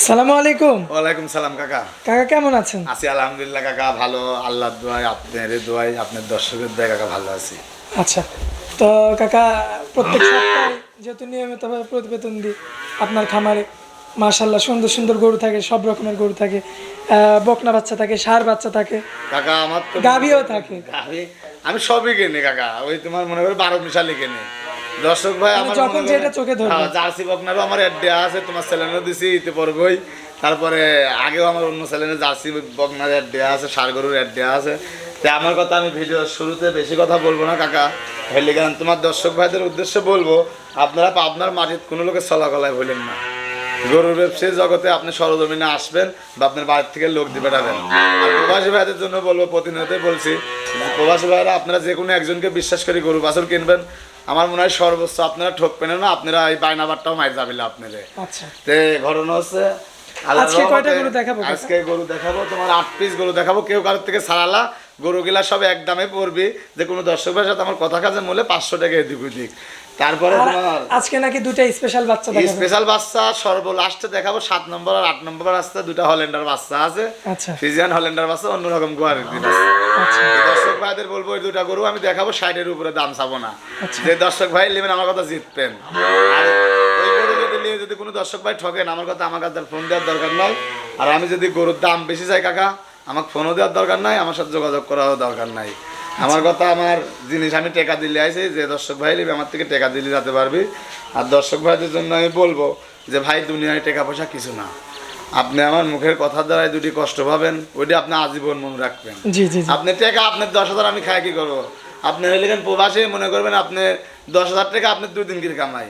আসসালামু আলাইকুম। ওয়ালাইকুম সালাম কাকা। কাকা কেমন আছেন? আছি আলহামদুলিল্লাহ কাকা ভালো। আল্লাহর দোয়াই আপনার দোয়াই আপনার দর্শকের দোয়াই কাকা ভালো আছি। আচ্ছা তো কাকা প্রত্যেক সপ্তাহে যেহেতু নিয়মিতভাবে প্রতিবেদন দিই আপনার খামারে মাশাল্লাহ সুন্দর সুন্দর গরু থাকে সব রকমের গরু থাকে বকনা বাচ্চা থাকে ষাঁড় বাচ্চা থাকে কাকা আমার তো গাভীও থাকে। গাভী আমি সবই কিনি কাকা। ওই তোমার মনে করো বারো মিশালি কিনি। দর্শক ভাই আমার মানে যখন যেটা চোখে ধরবে। হ্যাঁ, জার্সি বকনারও আমার অ্যাড দেওয়া আছে তোমার চ্যানেলও দিছি ইতে তারপরে আগেও আমার অন্য চ্যানেলে জার্সি বকনার অ্যাড দেওয়া আছে ষাড় গরুর অ্যাড দেওয়া আছে। তাই আমার কথা আমি ভিডিওর শুরুতে বেশি কথা বলব না কাকা। হেলে তোমার দর্শক ভাইদের উদ্দেশ্যে বলব আপনারা আপনার মাটির কোনো লোকের চলাকলায় ভুলেন না। গরুর ব্যবসায়ী জগতে আপনি সরজমিনে আসবেন বা আপনার বাড়ির থেকে লোক দিয়ে বেড়াবেন। আর প্রবাসী ভাইদের জন্য বলব প্রতিনিয়ত বলছি প্রবাসী ভাইরা আপনারা যে কোনো একজনকে বিশ্বাস করে গরু বাছুর কিনবেন। আমার মনে হয় সর্বোচ্চ আপনারা ঠকবেন না আপনারা এই বায়নাবারটাও মাই যাবেন আপনাদের আচ্ছা। তে ঘটনা হচ্ছে আজকে কয়টা গরু দেখাবো আজকে গরু দেখাবো তোমার আট পিস গরু দেখাবো কেউ কারোর থেকে সারালা গরুগুলা সব এক দামে পড়বি। যে কোনো দর্শকের সাথে আমার কথা কাজে মূল্যে পাঁচশো টাকা এদিক ওদিক। তারপরে তোমার আজকে নাকি দুটা স্পেশাল বাচ্চা দেখাবেন স্পেশাল বাচ্চা সর্ব লাস্টে দেখাবো নম্বর আর নম্বর আসতে দুটা হল্যান্ডার বাচ্চা আছে। আচ্ছা। ফিজিয়ান হল্যান্ডার বাচ্চা অন্যরকম কোয়ালিটি আচ্ছা। দর্শক ভাইদের বলব এই দুটা গরু আমি দেখাবো উপরে দাম চাবো না। আচ্ছা। যে দর্শক ভাই নেবেন আমার কথা জিতবেন। আর ওই গরু যদি নিয়ে যদি কোনো দর্শক ভাই ঠকেন আমার কথা আমার কাছে ফোন দেওয়ার দরকার নাই। আর আমি যদি গরুর দাম বেশি চাই কাকা আমাকে ফোনও দেওয়ার দরকার নাই আমার সাথে যোগাযোগ করারও দরকার নাই। আমার কথা আমার জিনিস আমি টেকা দিলে আইছি যে দর্শক ভাই আমার থেকে টেকা দিলে যেতে পারবি। আর দর্শক ভাইদের জন্য আমি বলব যে ভাই দুনিয়ায় টাকা পয়সা কিছু না। আপনি আমার মুখের কথা দ্বারাই দুটি কষ্ট পাবেন ওইটা আপনি আজীবন মনে রাখবেন। জি জি আপনি টাকা আপনার দশ হাজার আমি খাই কি করব? আপনি হইলে কেন প্রবাসে মনে করবেন আপনি দশ হাজার টাকা আপনি দুই দিন কিনে কামাই।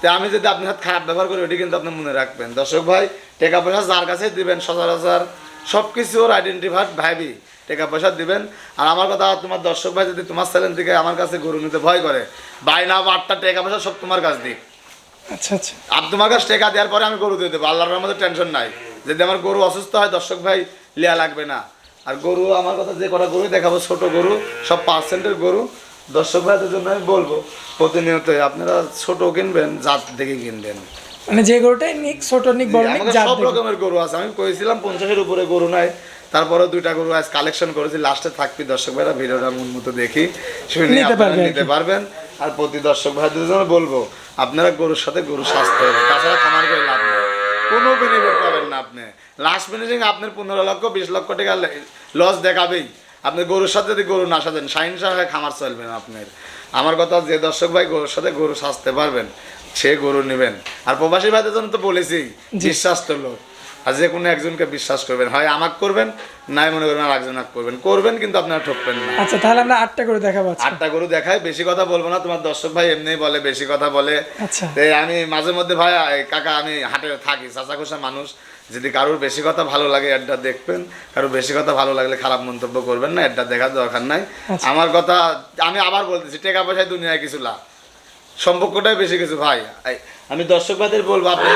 তো আমি যদি আপনার সাথে খারাপ ব্যবহার করি ওটি কিন্তু আপনি মনে রাখবেন। দর্শক ভাই টাকা পয়সা যার কাছে দিবেন সচরাচর সব কিছু ওর আইডেন্টিফাই ভাবি টাকা পয়সা দিবেন। আর আমার কথা তোমার দর্শক ভাই যদি তোমার চ্যানেল থেকে আমার কাছে গরু নিতে ভয় করে বাইনা বা আটটা টাকা পয়সা সব তোমার কাছ দিক আচ্ছা আচ্ছা। আর তোমার কাছে টাকা দেওয়ার পরে আমি গরু দিয়ে দেবো। আল্লাহর মধ্যে টেনশন নাই। যদি আমার গরু অসুস্থ হয় দর্শক ভাই লিয়া লাগবে না। আর গরু আমার কথা যে কটা গরু দেখাবো ছোট গরু সব পার্সেন্টের গরু। দর্শক ভাইদের জন্য আমি বলব প্রতিনিয়ত আপনারা ছোট কিনবেন জাত দেখে কিনবেন। মানে যে গরুটাই নিক ছোট নিক বড় নিক জাত সব রকমের গরু আছে। আমি কইছিলাম পঞ্চাশের উপরে গরু নাই। তারপরে দুইটা গরু আজ কালেকশন করেছি। লাস্টে থাকবি দর্শক ভাইরা ভিডিওটা উন্মুক্ত দেখি। শুনে নিতে পারবেন। আর প্রতি দর্শক ভাইদের জন্য বলব আপনারা গরুর সাথে গরু স্বাস্থ্য হবে তাছাড়া খামার করে লাভ নেই। কোনো বেনিফিট পাবেন না আপনি। লাস্ট ফিনিশিং আপনার পনেরো লক্ষ বিশ লক্ষ টাকা লস দেখাবেই। আপনি গরুর সাথে যদি গরু না সাজেন সাইন হয়ে খামার চলবে না আপনার। আমার কথা যে দর্শক ভাই গরুর সাথে গরু সাজতে পারবেন সে গরু নেবেন। আর প্রবাসী ভাইদের জন্য তো বলেছি বিশ্বাস তো লোক। আর যে কোনো একজনকে বিশ্বাস করবেন। হয় আমাকে করবেন নাই মনে করবেন আর একজন করবেন। করবেন কিন্তু আপনারা ঠকবেন না। আচ্ছা তাহলে আমরা আটটা করে দেখাবো আটটা গরু দেখায় বেশি কথা বলব না। তোমার দর্শক ভাই এমনি বলে বেশি কথা বলে। আচ্ছা। আমি মাঝে মধ্যে ভাই কাকা আমি হাটে থাকি চাচা খোসা মানুষ। যদি কারোর বেশি কথা ভালো লাগে অ্যাডটা দেখবেন। কারোর বেশি কথা ভালো লাগলে খারাপ মন্তব্য করবেন না অ্যাডটা দেখার দরকার নাই। আচ্ছা। আমার কথা আমি আবার বলতেছি টাকা পয়সায় দুনিয়ায় কিছু লাভ। সম্পর্কটাই বেশি কিছু ভাই। আমি দর্শক ভাইদের বলব আপনি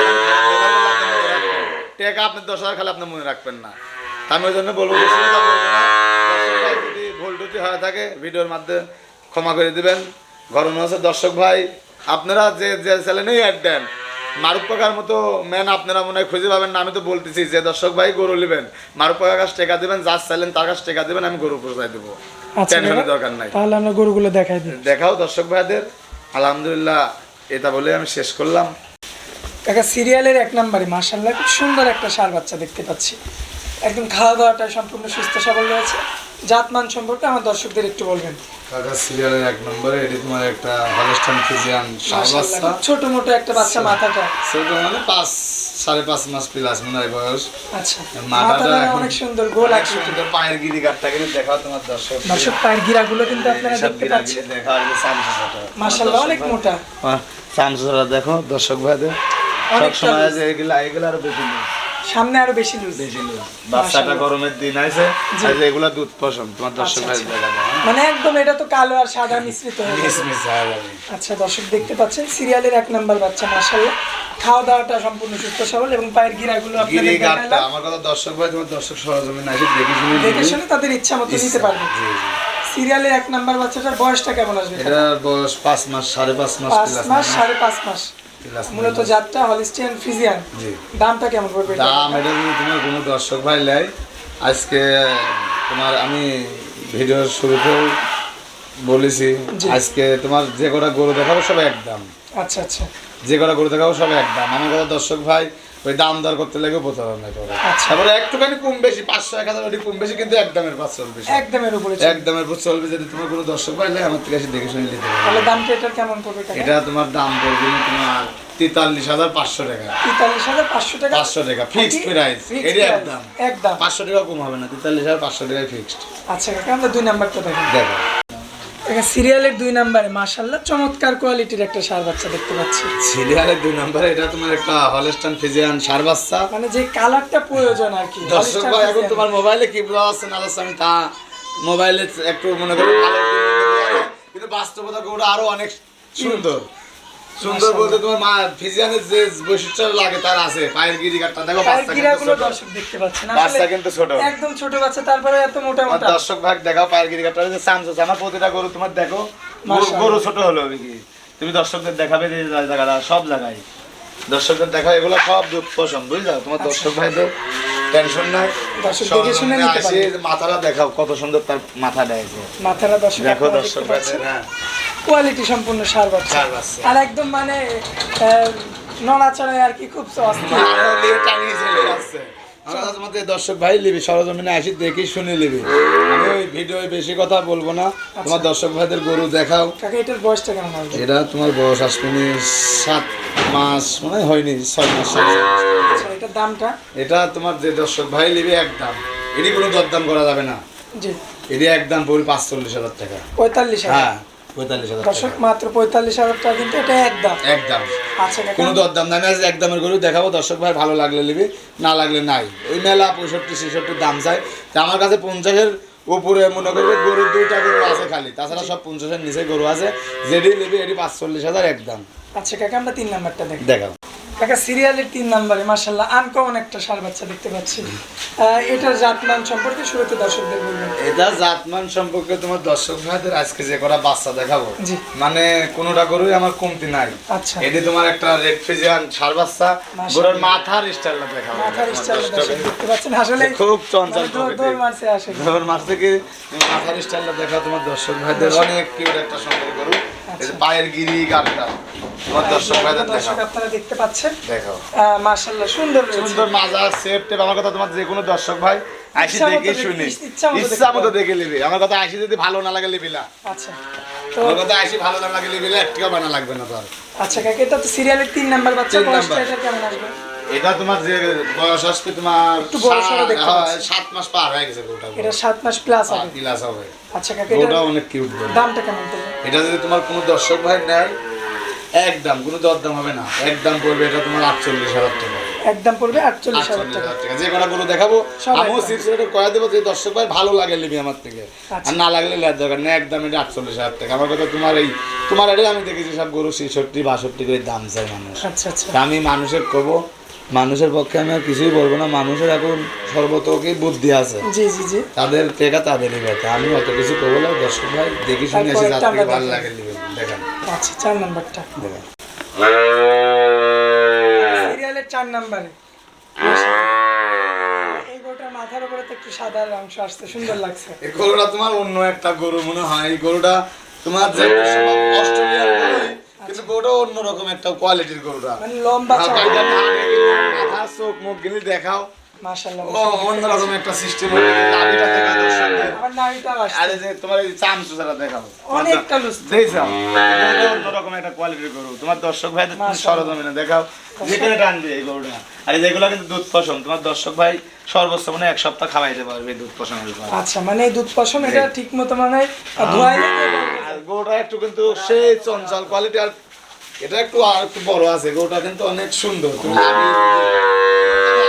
টাকা আপনি দশ হাজার খালে আপনি মনে রাখবেন না। আমি ওই জন্য বলব যদি ভুল টুটি হয়ে থাকে ভিডিওর মাধ্যমে ক্ষমা করে দিবেন। ঘরণ আছে দর্শক ভাই আপনারা যে যে চ্যানেলেই অ্যাড দেন মারুফ কাকার মতো ম্যান আপনারা মনে হয় খুঁজে পাবেন না। আমি তো বলতেছি যে দর্শক ভাই গরু নেবেন। মারুফ কাকার কাছে টেকা দেবেন যার চাইলেন তার কাছে টেকা দেবেন আমি গরু পৌঁছাই দেবো। আচ্ছা টেনশনের দরকার নাই। তাহলে আমরা গরুগুলো দেখাই দেখাও দর্শক ভাইদের। আলহামদুলিল্লাহ এটা বলে আমি শেষ করলাম। কাকা সিরিয়ালের এক নম্বরে মার্শাল্লাহ খুব সুন্দর একটা সার বাচ্চা দেখতে পাচ্ছি। একদম খাওয়া দাওয়াটা সম্পূর্ণ সুস্থ সবল রয়েছে। জাতমান সম্পর্কে আমার দর্শকদের একটু বলবেন। কাকা সিরিয়ালের এক নম্বরে এটি তোমার একটা ছোট মোটো একটা বাচ্চা মাথাটা। ছোট মানে পাঁচ সাড়ে পাঁচ মাস প্লাস মনে হয় বয়স। আচ্ছা। মাথাটা অনেক সুন্দর গোল অনেক সুন্দর পায়ের গিরি কাটটা কিন্তু দেখাও তোমার দর্শক। দর্শক পায়ের গিরাগুলো কিন্তু আপনারা দেখতে পাচ্ছেন। দেখাও আর। মাশাআল্লাহ অনেক মোটা। সামসুসাটা দেখো দর্শক ভাইদের। সব সময় লুজ। যে এগুলা আরও বেশি লুজ। সামনে আরও বেশি লুজ। বেশি লুজ। বাচ্চাটা গরমের দিন আছে আর এগুলা দুধ পছন্দ তোমার দর্শক আচ্ছা, ভাই আচ্ছা। মানে একদম এটা তো কালো আর সাদা মিশ্রিত হয়ে আচ্ছা দর্শক দেখতে পাচ্ছেন সিরিয়ালের এক নাম্বার বাচ্চা মাশাআল্লাহ। খাওয়া দাওয়াটা সম্পূর্ণ সুস্থ সবল এবং পায়ের গিরাগুলো আপনাদের দেখালাম। আমার কথা দর্শক ভাই তোমার দর্শক সরজমিন আছে দেখি শুনে দেখে শুনে তাদের ইচ্ছা মতো নিতে পারবে। সিরিয়ালের এক নাম্বার বাচ্চাটার বয়সটা কেমন আসবে? এটার বয়স পাঁচ মাস সাড়ে পাঁচ মাস পাঁচ প্লাস মাস সাড়ে পাঁচ মাস। Plus মূলত। জাতটা হলিস্টিয়ান ফ্রিজিয়ান। দামটা কেমন পড়বে? দাম এটা যদি তোমার কোনো দর্শক ভাই নেয় আজকে তোমার আমি ভিডিওর শুরুতেও বলেছি। আজকে তোমার যে কটা গরু দেখাবো সব একদম। আচ্ছা আচ্ছা। যে কটা গরু দেখাবো সব একদম। আমার কথা দর্শক ভাই ওই দাম দর করতে লাগে প্রতারণা করে। আচ্ছা। তারপরে একটুখানি কম বেশি পাঁচশো এক হাজার ওটি কম বেশি কিন্তু একদমের পাঁচ চলবে একদমের উপরে একদমের উপর চলবে যদি তোমার কোনো দর্শক নেয় আমার থেকে এসে দেখে শুনে নিতে পারবে। তাহলে দামটা এটার কেমন পড়বে এটা তোমার দাম পড়বে তোমার তেতাল্লিশ হাজার পাঁচশো টাকা। তেতাল্লিশ হাজার পাঁচশো টাকা? পাঁচশো টাকা ফিক্সড প্রাইস। এটি একদম। একদম। পাঁচশো টাকা কম হবে না তেতাল্লিশ হাজার পাঁচশো টাকায় ফিক্সড। আচ্ছা কাকা আমরা দুই নাম্বারটা দেখো। কাকা সিরিয়ালের দুই নাম্বারে মাশাল্লাহ চমৎকার কোয়ালিটির একটা সার বাচ্চা দেখতে পাচ্ছি। সিরিয়ালের দুই নাম্বারে এটা তোমার একটা হলস্টান ফিজিয়ান সার বাচ্চা। মানে যে কালারটা প্রয়োজন আর কি দর্শক ভাই এখন তোমার মোবাইলে কি ব্লগ আছে না আমি তা মোবাইলে একটু মনে করি কিন্তু বাস্তবতা ওটা আরও অনেক সুন্দর। সুন্দর বলতে তোমার মা ফিজিয়ানের যে বৈশিষ্ট্য লাগে তার আছে। পায়ের দেখো পায়ের গিরাগুলো দর্শক দেখতে পাচ্ছেন বাচ্চা কিন্তু ছোট। একদম ছোট বাচ্চা তারপরে এত মোটা মোটা। দর্শক ভাগ দেখাও পায়ের যে আমার প্রতিটা গরু তোমার দেখো গরু- ছোট হলো কি তুমি দর্শকদের দেখাবে যে জায়গাটা সব জায়গায়। দর্শকদের দেখা এগুলো সব দুধ পছন্দ বুঝলা? তোমার দর্শক ভাইদের টেনশন নাই। দেখে শুনে নিতে মাথাটা দেখাও কত সুন্দর তার মাথা দেয়ছে মাথারা দর্শক দেখো দর্শক ভাই হ্যাঁ। কোয়ালিটি সম্পূর্ণ সার বাচ্চা আর একদম মানে নড়াচড়ায় আর কি খুব দর্শক ভাই লিবি সরজমিনে আসি দেখি শুনে লিবি। আমি ওই ভিডিও বেশি কথা বলব না। তোমার দর্শক ভাইদের গরু দেখাও। এটার বয়সটা কেমন হবে? এটা তোমার বয়স আসবে সাত মাস মনে হয়নি ছয় মাস। আচ্ছা এটার দামটা? এটা তোমার যে দর্শক ভাই লিবি একদম এটি কোনো দরদাম করা যাবে না। জি। এটি একদম পড়ি পাঁচচল্লিশ হাজার টাকা। পঁয়তাল্লিশ হ্যাঁ। পঁয়তাল্লিশ হাজার দর্শক মাত্র পঁয়তাল্লিশ হাজার টাকা কিন্তু এটা একদম। একদম। আচ্ছা কোনো দরদাম একদমের গরু দেখাবো দর্শক ভাই ভালো লাগলে নিবি না লাগলে নাই। ওই মেলা পঁয়ষট্টি দাম চাই। তা আমার কাছে পঞ্চাশের উপরে মনে করবে গরু দুইটা গরু আছে খালি। তাছাড়া সব পঞ্চাশের নিচে গরু আছে। যেটি নিবি এটি পাঁচচল্লিশ হাজার একদম। আচ্ছা কাকা আমরা তিন নাম্বারটা দেখাবো কাকা সিরিয়ালের তিন নাম্বারে মাসাল্লাহ আনকমন একটা সার বাচ্চা দেখতে পাচ্ছি। এটার জাতমান সম্পর্কে শুরুতে দর্শকদের বলবেন। এটা জাতমান সম্পর্কে তোমার দর্শক ভাইদের আজকে যে কটা বাচ্চা দেখাবো মানে কোনোটা গরুই আমার কমতি নাই। আচ্ছা। এটি তোমার একটা রেড ফিজিয়ান সার বাচ্চা। গরুর মাথার স্টাইলটা দেখাবো। মাথার তোমার স্টাইল দর্শক দর্শক দেখতে পাচ্ছেন আসলে খুব চঞ্চল মানে দৌড়- মারছে আসে ধর মাছ থেকে মাথার স্টাইলটা দেখা তোমার দর্শক ভাইদের। অনেক কিউট একটা সুন্দর গরু। পায়ের গিরি তোমার দর্শক ভাইদের দেখাও। দর্শক আপনারা দেখতে পাচ্ছেন। দেখাও। মাসাল্লাহ সুন্দর সুন্দর মাজা সেফ টেপ আমার কথা তোমার যে কোনো দর্শক ভাই আসি দেখে দেখে- শুনি। ইচ্ছা মতো ইচ্ছা দেখতে মতো পারবে। দেখে নিবি। আমার কথা আসি যদি ভালো না লাগে লিবি আচ্ছা। তো আমার কথা আসি ভালো না লাগে লিবি একটিও বানা লাগবে না তোর আচ্ছা কাকা এটা তো সিরিয়ালের তিন নাম্বার বাচ্চা বয়সটা এটা কেমন আসবে? এটা তোমার যে বয়স আসবে তোমার একটু বড় সড়ো সাত- দেখতে হ্যাঁ, সাত মাস পার হয়ে গেছে গরুটা এটা সাত মাস প্লাস হবে। পিলাস হবে। আচ্ছা কাকা এটা অনেক কিউট দামটা কেমন এটা যদি তোমার কোনো দর্শক ভাই নেয় একদম কোনো দরদাম হবে না। একদম পড়বে এটা তোমার আটচল্লিশ হাজার টাকা। একদম পড়বে আটচল্লিশ হাজার টাকা। যে কটা গরু দেখাবো আমিও দেবো যে দর্শক ভাই ভালো লাগে নিবি আমার থেকে। আচ্ছা। আর না লাগলে লেয়ার দরকার নেই একদম এটা আটচল্লিশ হাজার টাকা। আমার কথা তোমার এই তোমার এটাই আমি দেখেছি সব গরু ছেষট্টি বাষট্টি করে দাম চাই মানুষ। আচ্ছা আচ্ছা। আমি মানুষের কব মানুষের পক্ষে আমি আর কিছুই বলব না। মানুষের এখন সর্বতোকেই বুদ্ধি আছে। জি জি জি। তাদের টেকা তাদেরই ব্যথা। আমি অত কিছু করব না। দর্শক ভাই দেখি শুনে এসে ভালো লাগে নেবেন দেখেন। আচ্ছা চার নাম্বারটা। দেখেন। সিরিয়ালের চার নাম্বারে। মাথার উপরে তো একটু সাদা অংশ আসছে সুন্দর লাগছে। এই গরুটা তোমার অন্য একটা গরু মনে হয়। এই গরুটা তোমার যে সব গরু। কিন্তু গরুটা অন্যরকম একটা কোয়ালিটির গরুটা। মানে লম্বা চোখ মুখ গেলে দেখাও। মাশাআল্লাহ ও অন্যরকম একটা সিস্টেম নাভিটা দেখা দর্শকদের আবার নাড়িটাও আসছে। আরে যে তোমার এই চামচুসারা দেখাও অনেকটা লুজ। দেখছাও এটা অন্যরকম একটা কোয়ালিটির গরু। তোমার দর্শক ভাই তুমি মাশাআল্লাহ। দেখাও। যেখানে টানবে এই গরুটা। আর যেগুলো কিন্তু দুধ পশম। তোমার দর্শক ভাই সর্বোচ্চ মানে এক সপ্তাহ খাওয়াইতে পারবে দুধ পশমের আচ্ছা মানে দুধ পশম এটা ঠিক মতো মানে ধোয়াই আর গরুটা একটু কিন্তু সেই চঞ্চল কোয়ালিটি আর এটা একটু আর একটু বড় আছে। গরুটা কিন্তু অনেক সুন্দর তুমি আগে-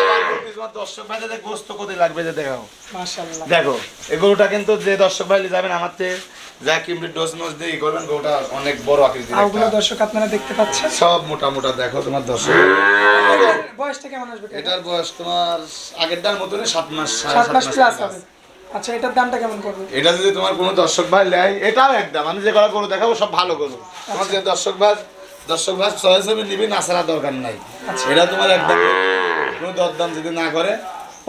আবার বলছি, তোমার দর্শক ভাই যাতে গোস্ত কোথায় লাগবে যে দেখাও। দেখো এই গরুটা কিন্তু যে দর্শক ভাই যাবেন আমার থেকে যা কিমটি ডোজ নোজ দিয়ে করবেন গরুটা অনেক বড় আকৃতির আউগুলো দর্শক আপনারা দেখতে পাচ্ছেন? সব মোটা মোটা দেখো তোমার দর্শক। বয়সটা কেমন আসবে? এটার বয়স তোমার আগেরটার মতনই সাত মাস সাত মাস প্লাস হবে। আচ্ছা এটার দামটা কেমন পড়বে এটা যদি তোমার কোনো দর্শক ভাই নেয় এটাও একদম আমি যে গরু দেখাবো সব ভালো গরু। তোমার যে দর্শক ভাই দর্শক ভাই ছয় ছবি নিবি না ছাড়া দরকার নাই। আচ্ছা। এটা তোমার একদম কোনো দরদাম যদি না করে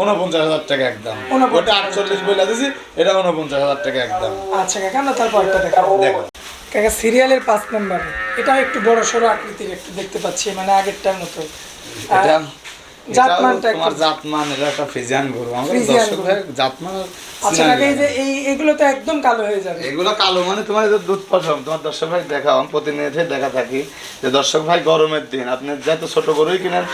উনপঞ্চাশ হাজার টাকা একদম ওটা আটচল্লিশ বইলা দিছি এটা উনপঞ্চাশ হাজার টাকা একদম আচ্ছা কাকা আমরা তারপরটা দেখাবো। দেখো। কাকা সিরিয়ালের পাঁচ নাম্বারে। এটাও একটু বড় সড়ো আকৃতির একটু দেখতে পাচ্ছি মানে আগেরটার মতো। এটা জাতমানটা তোমার জাতমান এটা একটা ফিজিয়ান গরু। আমরা দর্শক জাতমান আচ্ছা এই যে এই এগুলো তো একদম কালো হয়ে যাবে। এগুলো কালো মানে তোমার যে দুধ পশম তোমার দর্শক ভাই দেখাও আমি প্রতিনিয়ত দেখা থাকি যে দর্শক ভাই গরমের দিন আপনি যত ছোট গরুই কিনেন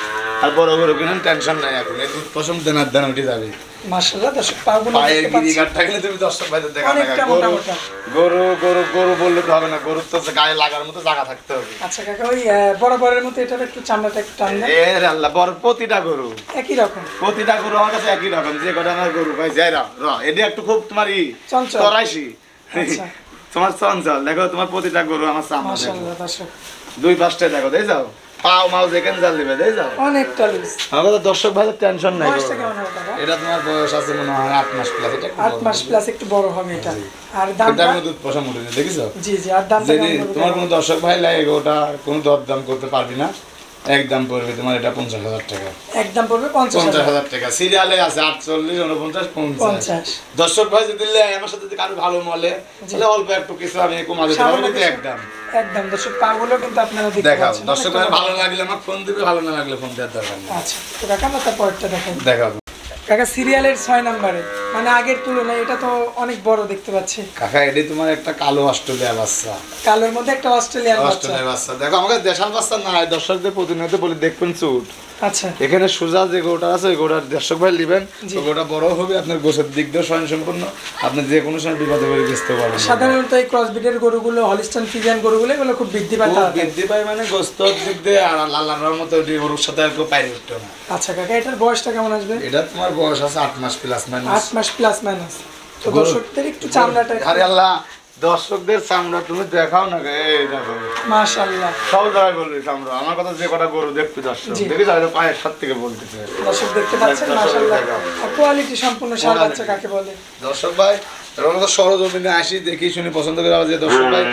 আর বড় গরু কিনেন টেনশন নাই এখন। এই দুধ পশম দেনার দেন উঠে যাবে। মাশাআল্লাহ দর্শক পাগুলো পায়ের দেখতে থাকলে তুমি দর্শক ভাইদের দেখা অনেকটা মোটা মোটা। গরু গরু গরু বললে তো হবে না গরুর তো গায়ে লাগার মতো জায়গা থাকতে হবে। আচ্ছা কাকা ওই আহ, মতো এটার একটু চামড়াটা একটু টান দেন। এর আল্লাহ বড় প্রতিটা গরু। একই রকম। প্রতিটা গরু আমার কাছে একই রকম যে কটা আমার গরু ভাই যাই রা র এটি একটু খুব তোমার ই চঞ্চল। আচ্ছা। তোমার চঞ্চল দেখো তোমার প্রতিটা গরু আমার সামনে মাশাআল্লাহ দর্শক। দুই পাঁচটা দেখো দেই যাও পাও মাও যেখানে জাল দিবে দেই যাও। অনেকটা লুজ আমার কথা দর্শক ভাই টেনশন নাই। বয়সটা কেমন হবে কাকা এটা তোমার বয়স আছে মনে হয় আট মাস প্লাস এটা মাস প্লাস একটু বড় হবে এটা। আর এটা দামটা দুধ পয়সা মুঠে দেখিছো? জি জি আর তোমার কোনো দর্শক ভাই লাগে ওটা কোনো দরদাম করতে পারবি না। একদম পড়বে তোমার এটা পঞ্চাশ হাজার টাকা। একদম পড়বে পঞ্চাশ হাজার। টাকা। সিরিয়ালে আছে আটচল্লিশ উনপঞ্চাশ পঞ্চাশ। দর্শক ভাই যদি আমার সাথে যদি কারও ভালো মলে তাহলে অল্প একটু কিছু আমি কমা দিতে পারব কিন্তু একদম একদম দর্শক পাগুলো কিন্তু আপনারা দেখাও। দর্শক ভাই ভালো লাগলে আমার ফোন দিবে ভালো না লাগলে ফোন দেওয়ার দরকার নেই। আচ্ছা তো কাকা আমরা তারপরটা দেখাই। দেখাও। কাকা সিরিয়ালের ছয় নাম্বারে। মানে আগের তুলনায় এটা তো অনেক বড় দেখতে পাচ্ছি। কাকা এটি তোমার একটা কালো অস্ট্রেলিয়া বাচ্চা। কালোর মধ্যে একটা অস্ট্রেলিয়ান অস্ট্রেলিয়া বাচ্চা। দেখো আমাকে দেশাল বাচ্চা নাই দর্শকদের প্রতিনিয়ত বলি দেখবেন চুট। আচ্ছা। এখানে সোজা যে গোটা আছে ওই গোটার দর্শক ভাই নেবেন। ওই গোটা বড় হবে আপনার গোছের দিক দিয়ে স্বয়ং সম্পূর্ণ আপনি যে কোনো সময় বিপদে পড়ে বেচতে পারবেন। সাধারণত এই ক্রসবিটের গরুগুলো হলিস্টান ফিজিয়ান গরুগুলো এগুলো খুব বৃদ্ধি পায় বৃদ্ধি পায় মানে গোস্ত দিক দিয়ে আর আল্লাহর মতো ওই গরুর সাথে আর কেউ পাইরে উঠতো না। আচ্ছা কাকা এটার বয়সটা কেমন আসবে? এটা তোমার বয়স আছে আট মাস প্লাস মাইনাস আট মাস প্লাস মাইনাস তো দর্শকদের একটু চামড়াটা আরে আল্লাহ দর্শকদের চামড়া তুমি দেখাও না এই দেখো। মাশাআল্লাহ। সব জায়গায় বলবি চামড়া। আমার কথা যে কটা গরু দেখতে দর্শক। দেখি যাবে পায়ের সাত থেকে বলতেছে। দর্শক দেখতে পাচ্ছেন মাশাআল্লাহ। কোয়ালিটি সম্পূর্ণ সার আছে বাচ্চা কাকে বলে? দর্শক ভাই এরকম তো সরজমিনে আসি দেখি শুনি পছন্দ করে আবার যে দর্শক ভাই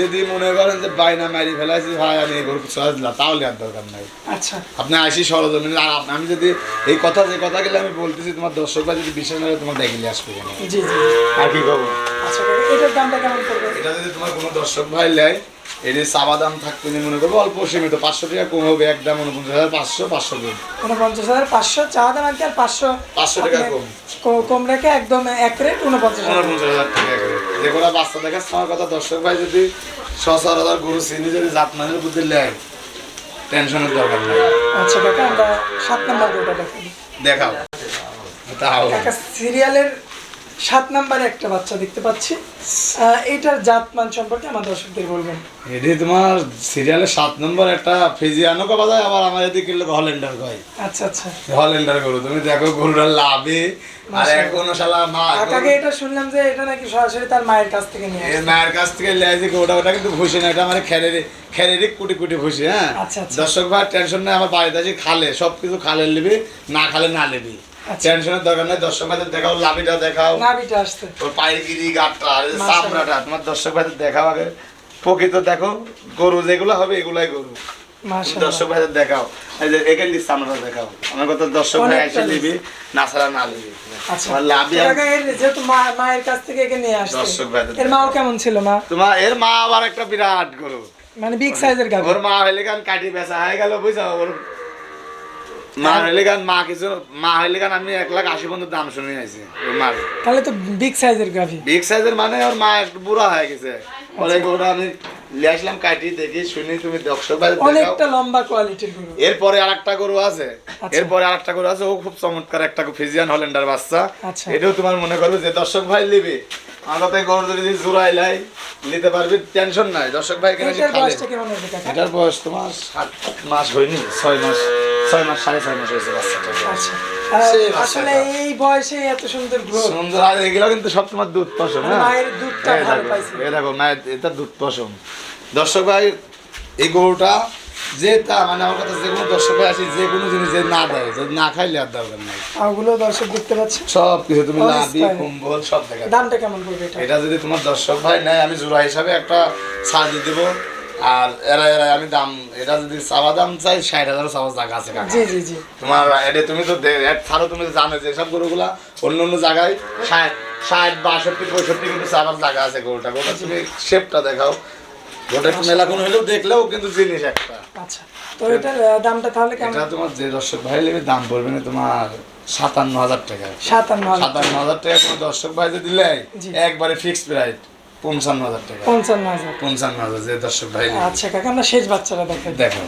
যদি মনে করেন যে বাইনা মারি ফেলাইছি ভাই আমি এই গরু সাজলাম তাহলে আর দরকার নাই। আচ্ছা। আপনি আসি সরজমিনে আর আমি যদি এই কথা যে কথা গেলে আমি বলতেছি তোমার দর্শক ভাই যদি বিশ্বাস না তোমার দেখিলে আসবে কেন? জি জি। আর কি খবর আচ্ছা এটার দামটা কেমন পড়বে? এটা যদি তোমার কোনো দর্শক ভাই নেয় এর চাবা দাম মনে করব অল্প সীমিত পাঁচশো টাকা কম হবে একদম উনপঞ্চাশ হাজার পাঁচশো পাঁচশো কম। উনপঞ্চাশ হাজার পাঁচশো দাম আর কি আর পাঁচশো। 500 টাকা কম। কম রেখে একদম এক রেট উনপঞ্চাশ হাজার। উনপঞ্চাশ হাজার টাকা করে যেগুলো বাচ্চা দেখা আমার কথা দর্শক ভাই যদি হাজার গরু চিনি যদি জাতমানের বুদ্ধি নেয় টেনশনের দরকার নেই। আচ্ছা কাকা আমরা সাত নাম্বার গরুটা দেখাবো। দেখাও। তাও। কাকা সিরিয়ালের সাত নাম্বারে একটা বাচ্চা দেখতে পাচ্ছি। আহ, এইটার জাতমান সম্পর্কে আমার দর্শকদের বলবেন। এটি তোমার সিরিয়ালের সাত নম্বর একটা আবার আমার এদিকে হল্যান্ডার কয়। আচ্ছা আচ্ছা। হল্যান্ডার গরু তুমি দেখো লাভে আর। এখনও শালা মা কাকে এটা শুনলাম যে এটা নাকি সরাসরি তার মায়ের কাছ থেকে নিয়ে আসে মায়ের কাছ থেকে ওটা ওটা কিন্তু ভুসি না এটা আমার খেলের খেলেরই কুটি কুটি ভুসি হ্যাঁ? আচ্ছা, আচ্ছা। দর্শক ভাই টেনশন নেই আমার বাড়িতে আছি খালে সব কিছু খালে নিবি না খালে না নিবি। আচ্ছা। টেনশনের দরকার নেই দর্শক ভাইদের দেখাও লাভিটা দেখাও। নাভিটা আসছে। ওর পায়ের গিরি গাটটা আর চামড়াটা তোমার দর্শক ভাইদের দেখাও আগে। প্রকৃত দেখো গরু যেগুলো হবে এগুলাই গরু। দর্শক ভাইদের দেখাও। এই যে এখান আমরা দেখাও। আমার কথা দর্শক ভাই এসে নিবি না ছাড়া না নিবি। আচ্ছা। মায়ের কাছ থেকে একে নিয়ে আসছে। দর্শক এর মাও কেমন ছিল মা? তোমার এর মা আবার একটা বিরাট গরু। মানে বিগ সাইজের গাভী। ওর মা হইলে গান কাটি বেচা হয়ে গেল বুঝছ? ওর মা হইলে গান মা কিছু মা হইলে গান আমি এক লাখ আশি পর্যন্ত দাম শুনে মার। তাহলে তো বিগ সাইজের গাভী বিগ সাইজের মানে ওর মা একটু বুড়া হয়ে গেছে। পরে গরুটা আমি নিয়ে আসলাম কাটি দেখি শুনি তুমি দর্শক ভাই অনেকটা লম্বা কোয়ালিটির গরু। এরপরে আরেকটা গরু আছে। আচ্ছা। এরপরে আরেকটা গরু আছে ও খুব চমৎকার একটা ফিজিয়ান হল্যান্ডার বাচ্চা। আচ্ছা। এটাও তোমার মনে করবে যে দর্শক ভাই নিবে। এই গরু যদি জোড়াই লাই নিতে পারবি টেনশন নাই। দর্শক ভাই এখানে এটার বয়স তোমার সাত মাস হয়নি ছয় মাস ছয় মাস সাড়ে ছয় মাস হয়েছে বাচ্চাটা। আচ্ছা। আসলে এই বয়সে এত সুন্দর গ্রোথ। সুন্দর আর এগুলো কিন্তু সব তোমার দুধ পশম হ্যাঁ? মায়ের দুধটা এই ভালো পাইছে। এই দেখো মায়ের এটা দুধ পশম। দর্শক ভাই এই গরুটা যে তা মানে আমার কথা যে কোনো দর্শক আসি যে কোনো জিনিস যে না দেয় যদি না খাইলে আর দরকার নাই। ওগুলো দর্শক দেখতে পাচ্ছে? সব কিছু তুমি All কুম্বল সব দেখা দামটা কেমন পড়বে এটা? এটা যদি তোমার দর্শক ভাই নেয় আমি জোড়া হিসাবে একটা ছাড় দিয়ে দেবো। আর এরা এরা আমি দাম এটা যদি চাওয়া দাম চাই ষাট হাজার চাওয়া জায়গা আছে জি জি জি। তোমার এটা তুমি তো ছাড়ো তুমি জানো যে সব গরুগুলা অন্য অন্য জায়গায় ষাট ষাট বাষট্টি পঁয়ষট্টি কিন্তু চাবার জায়গা আছে গরুটা। গরুটা তুমি শেপটা দেখাও। গরুটা একটু মেলা হলেও দেখলেও কিন্তু জিনিস একটা। আচ্ছা তো এটার দামটা তাহলে কেমন? এটা তোমার যে দর্শক ভাই নেবে দাম পড়বে না তোমার সাতান্ন হাজার টাকা। সাতান্ন সাতান্ন হাজার টাকা কোনো দর্শক দিলে। একবারে ফিক্সড প্রাইস পঞ্চান্ন হাজার টাকা। পঞ্চান্ন হাজার। পঞ্চান্ন হাজার যে দর্শক ভাই আচ্ছা কাকা আমরা শেষ বাচ্চারা দেখেন দেখো।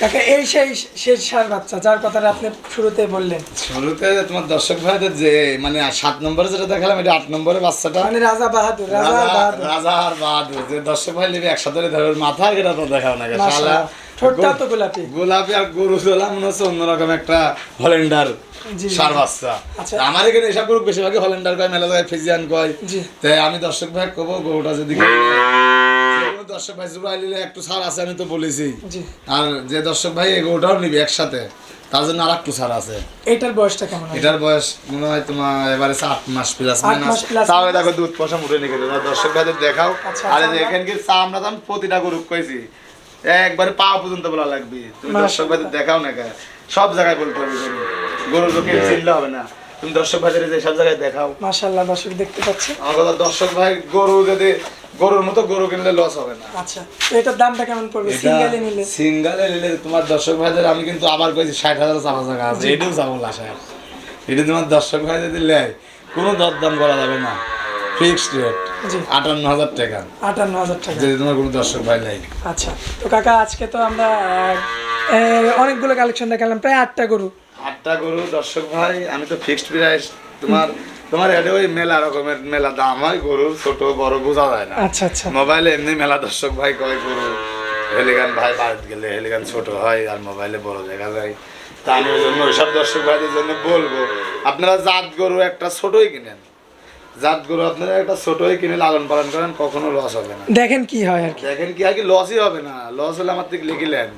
কাকা এই সেই শেষ সার বাচ্চা যার কথাটা আপনি শুরুতে বললেন। শুরুতে তোমার দর্শক ভাইদের যে মানে সাত নম্বরে যেটা দেখালাম এটা আট নম্বরে বাচ্চাটা। মানে রাজা বাহাদুর রাজা আর বাহাদুর। রাজা আর বাহাদুর যে দর্শক ভাই নেবে একসাথে ধরে মাথা এটা তো দেখাও না শালা। ঠোঁটটা তো গোলাপি। গোলাপি আর গরু চলা মনে হচ্ছে অন্যরকম একটা হলেন্ডার। সার বাচ্চা। আচ্ছা। আমার এখানে এসব গরু বেশিরভাগই হলেন্ডার কয় মেলা জায়গায় ফিজিয়ান কয়। তাই আমি দর্শক ভাই কব গরুটা যদি কোনো দর্শক ভাই? নিলে একটু ছাড় আছে আমি তো বলেছি। আর যে দর্শক ভাই গরুটাও নিবে একসাথে। তার জন্য আর একটু ছাড় আছে। এটার বয়সটা কেমন এটার বয়স মনে হয় তোমার এবারে আট মাস প্লাস তাও দেখো দুধ পয়সা নিয়ে গেল। দর্শক ভাইদের দেখাও। আচ্ছা, আরে আচ্ছা, এখানকার চা আমরা তো আমি প্রতিটা গরু কইছি। একবারে পা পর্যন্ত বলা লাগবে। তুমি দর্শক ভাইদের দেখাও না কে সব জায়গায় বলতে হবে গরুর লোকে চিনলে হবে না। তুমি দর্শক ভাইদের যে সব জায়গায় দেখাও। মাশাআল্লাহ দর্শক দেখতে পাচ্ছি। আমার দর্শক ভাই গরু যদি গরুর মতো গরু কিনলে লস হবে না। আচ্ছা এটার দামটা কেমন পড়বে? সিঙ্গেলে নিলে? সিঙ্গালে নিলে তোমার দর্শক ভাইদের আমি কিন্তু আবার কইছি ষাট হাজার চাপা আছে। এটাও চাবো আশায় এটা তোমার দর্শক ভাই যদি লেয় কোনো দরদাম করা যাবে না। ফিক্সড রেট আটান্ন হাজার টাকা। আটান্ন হাজার টাকা। যদি তোমার কোনো দর্শক ভাই নেই আচ্ছা তো কাকা আজকে তো আমরা অনেকগুলো কালেকশন দেখালাম প্রায় আটটা গরু। আটটা গরু দর্শক ভাই আমি তো ফিক্সড প্রাইস তোমার তোমার এটা ওই মেলা রকমের মেলা দাম হয় ছোট বড় বোঝা যায় না। আচ্ছা আচ্ছা। মোবাইলে এমনি মেলা দর্শক ভাই কয় গরু হেলিগান ভাই বাড়িতে গেলে হেলিগান ছোট হয় আর মোবাইলে বড় দেখা যায়। তা আমি ওই জন্য ওইসব দর্শক ভাইদের জন্য বলব আপনারা জাত গরু একটা ছোটই কিনেন। জাত গরু আপনারা একটা ছোটই কিনে লালন পালন করেন কখনো লস হবে না। দেখেন কি হয় আর দেখেন কি আর কি লসই হবে না। লস হলে আমার থেকে লিখিলেন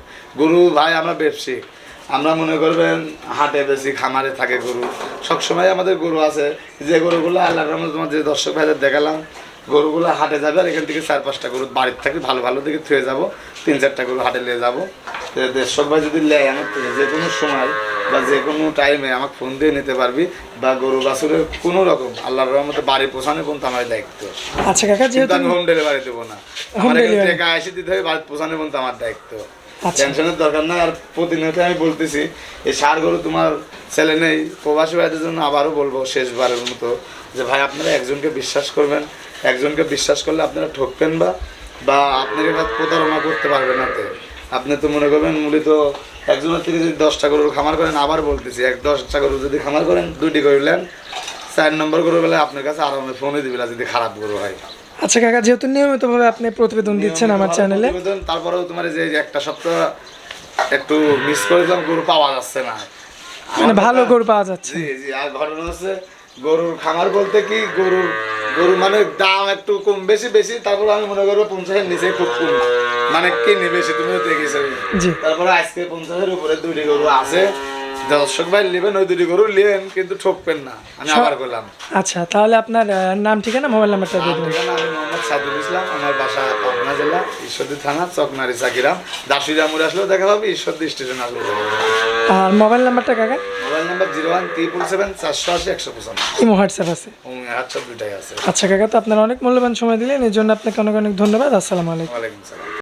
গরু ভাই আমরা ব্যবসায়িক আমরা মনে করবেন হাটে বেশি খামারে থাকে গরু। সবসময় আমাদের গরু আছে। যে গরুগুলো আল্লাহ রহমত তোমার যে দর্শক ভাইদের দেখালাম গরুগুলো হাটে যাবে আর এখান থেকে চার পাঁচটা গরু বাড়ির থেকে ভালো ভালো দিকে থুয়ে যাব। তিন চারটা গরু হাটে নিয়ে যাব। দর্শক ভাই যদি নেয় আমার থেকে যে কোনো সময় বা যে কোনো টাইমে আমাকে ফোন দিয়ে নিতে পারবি বা গরু বাছুরের কোনো রকম আল্লাহর রহমতে বাড়ি পৌঁছানো পর্যন্ত আমার দায়িত্ব। আচ্ছা কাকা যেহেতু আমি হোম ডেলিভারি দেবো না। আমার এখান? থেকে এসে দিতে হবে বাড়ি পৌঁছানো পর্যন্ত আমার দায়িত্ব। আচ্ছা টেনশনের দরকার নাই, আর প্রতিনিয়ত আমি বলতেছি, এই সার গরু তোমার ছেলে নেই, প্রবাসী ভাইদের জন্য আবারও বলব শেষবারের মতো যে ভাই, আপনারা একজনকে বিশ্বাস করবেন, একজনকে বিশ্বাস করলে আপনারা ঠকবেন বা বা আপনাকে এবার প্রতারণা করতে পারবেন না তে। আপনি তো মনে করবেন মূলত একজনের থেকে যদি দশটা গরুর খামার করেন, আবার বলতেছি, এক দশটা গরু যদি খামার করেন, দুইটি করলেন চার নম্বর গরু বেলায় আপনার কাছে আরামে ফোনে দিবে যদি খারাপ গরু হয় আচ্ছা কাকা যেহেতু নিয়মিতভাবে আপনি প্রতিবেদন দিচ্ছেন আমার চ্যানেলে তারপরেও তোমার যে একটা সপ্তাহ একটু মিস করেছিলাম গরু পাওয়া যাচ্ছে না। মানে ভালো গরু পাওয়া যাচ্ছে। জি জি আর ঘটনা হচ্ছে গরুর খামার বলতে কি গরুর গরু মানে দাম একটু কম বেশি বেশি তারপর আমি মনে করব পঞ্চাশের নিচে খুব কম। মানে কিনি বেশি তুমি দেখেছ। জি। তারপরে আজকে পঞ্চাশের উপরে দুটি গরু আছে। দর্শক ভাই নেবেন ওই দুটি গরু কিন্তু ঠকবেন না। আমি আবার করলাম আচ্ছা তাহলে আপনার নাম ঠিকানা মোবাইল নাম্বারটা ঠিকানা আমি মোহাম্মদ সাদুল ইসলাম আমার বাসা পাবনা জেলা ঈশ্বরদী থানা চকনারি চাকিরাম। দাসুরামুর আসলেও দেখা পাবে ঈশ্বরদী স্টেশন আসলেও আর মোবাইল নাম্বারটা কাকা? Mobile number zero one triple seven চারশো আশি একশো পঁচানব্বই। ইমো হোয়াটসঅ্যাপ আছে। হোয়াটসঅ্যাপ দুটাই আছে। আচ্ছা কাকা তো আপনার অনেক মূল্যবান সময় দিলেন এই জন্য আপনাকে অনেক অনেক ধন্যবাদ। আসসালামু আলাইকুম। ওয়ালাইকুম সালাম।